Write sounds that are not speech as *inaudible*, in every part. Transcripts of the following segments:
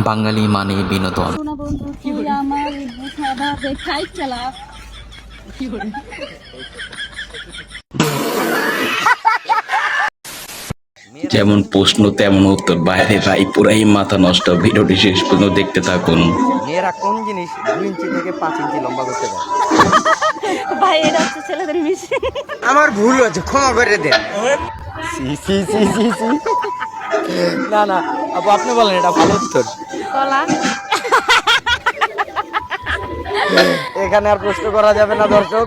বাঙালি মানে বিনোদন। যেমন প্রশ্ন তেমন উত্তর। বাইরে ভাই পুরাই মাথা নষ্ট। ভিডিওটি শেষ পর্যন্ত দেখতে থাকুন। মেয়েরা কোন জিনিস দুই ইঞ্চি থেকে পাঁচ ইঞ্চি লম্বা করতে পারে? ভাই এটা হচ্ছে ছেলেদের বেশি আমার ভুল হয়েছে ক্ষমা করে দেন। সি সি সি সি সি। না না আপু আপনি বলেন এটা ভালো উত্তর। কলা। এখানে আর প্রশ্ন করা যাবে না দর্শক।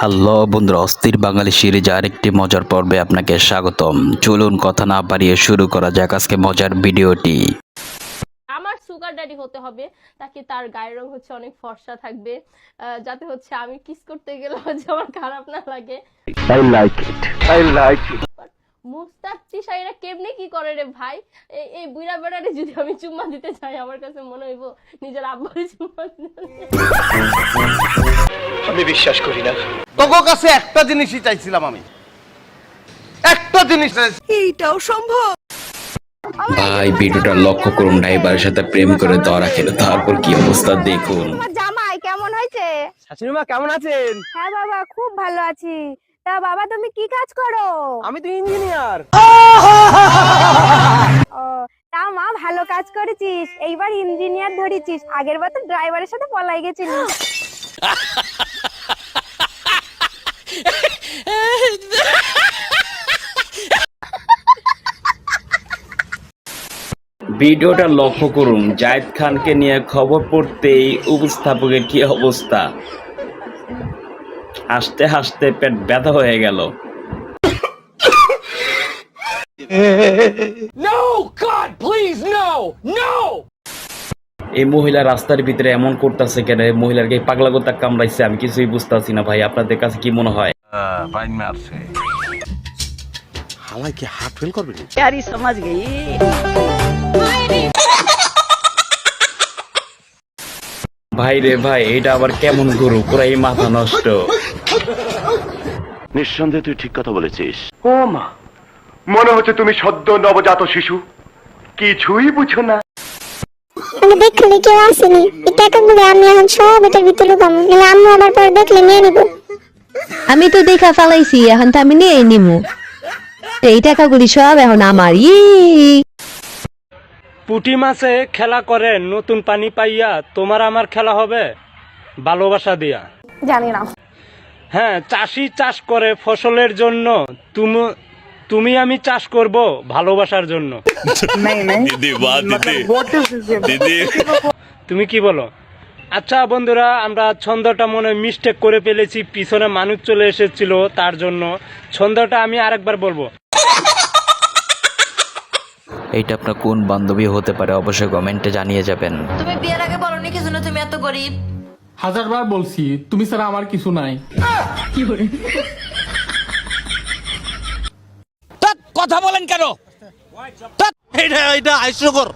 হ্যালো বন্ধুরা অস্থির বাঙালি সিরিজ আরেকটি মজার পর্বে আপনাকে স্বাগতম। চলুন কথা না বাড়িয়ে শুরু করা যাক আজকে মজার ভিডিওটি। সুগার ড্যাডি হতে হবে তাকে তার গায়ের রং হচ্ছে অনেক ফর্সা থাকবে। যাতে হচ্ছে আমি কিস করতে গেলে *laughs* হচ্ছে আমার খারাপ না লাগে। মুস্তাক চিসাইরা কেমনে কি করে রে ভাই? এই এই বুড়া বেড়ারে যদি আমি চুম্মা দিতে চাই আমার কাছে মনে হইব নিজের আব্বারে চুম্মা দিতে তোর কাছে একটা জিনিসই চাইছিলাম আমি। একটা জিনিস ভাই ভিডিওটা লক্ষ্য করুন ড্রাইভারের সাথে প্রেম করে ধরা খেলো। তারপর কি অবস্থা দেখুন। জামাই কেমন হয়েছে? শাশুড়ি মা কেমন আছেন? হ্যাঁ বাবা খুব ভালো আছি। তা বাবা তুমি কি কাজ করো? আমি তো ইঞ্জিনিয়ার। ও তা মা ভালো কাজ করেছিস। এইবার ইঞ্জিনিয়ার ধরেছিস। আগের বার তো ড্রাইভারের সাথে পলাই গেছিলি *laughs* ভিডিওটা লক্ষ্য করুন জায়েদ খানকে নিয়ে খবর পড়তেই উপস্থাপকের কি অবস্থা? হাসতে হাসতে পেট ব্যথা হয়ে গেল। এই মহিলা রাস্তার ভিতরে এমন করতেছে কেন? এই মহিলার কি পাগলা গোতা কামড়াইছে আমি কিছুই বুঝতেছি না ভাই আপনাদের কাছে কি মনে হয়? হালাই কি ফেল করবে ভাই রে ভাই এটা আবার কেমন গরু? পুরাই মাথা নষ্ট। নিঃসন্দেহে তুই ঠিক কথা বলেছিস। ও মা মনে হচ্ছে তুমি সদ্য নবজাত শিশু। কিছুই বুঝো না। আমি দেখলে কেউ আসেনি। এই টাকাগুলো আমি এখন সব এটার ভিতরে লুকাবো নাহলে আম্মু আমার পর দেখলে নিয়ে নিব। আমি তো দেখা ফেলাইছি এখন তো আমি নিয়ে নিমু। এই টাকাগুলি সব এখন আমার। ই পুঁটি মাছে খেলা করে নতুন পানি পাইয়া তোমার আমার খেলা হবে? ভালোবাসা দিয়া। জানি না। হ্যাঁ চাষি চাষ করে ফসলের জন্য তুমি তুমি আমি চাষ করব ভালোবাসার জন্য। তুমি কি বলো? আচ্ছা বন্ধুরা আমরা ছন্দটা মনে মিস্টেক করে ফেলেছি পিছনে মানুষ চলে এসেছিল তার জন্য। ছন্দটা আমি আরেকবার বলব। এইটা আপনার কোন বান্ধবী হতে পারে অবশ্যই কমেন্টে জানিয়ে যাবেন। তুমি বিয়ের আগে বলনি কি জন্য তুমি এত গরিব। হাজারবার বলছি তুমি ছাড়া আমার কিছু নাই। কথা বলেন কেন? এটা এটা আইস্যকর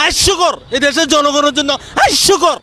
হাস্যকর এই দেশের জনগণের জন্য হাস্যকর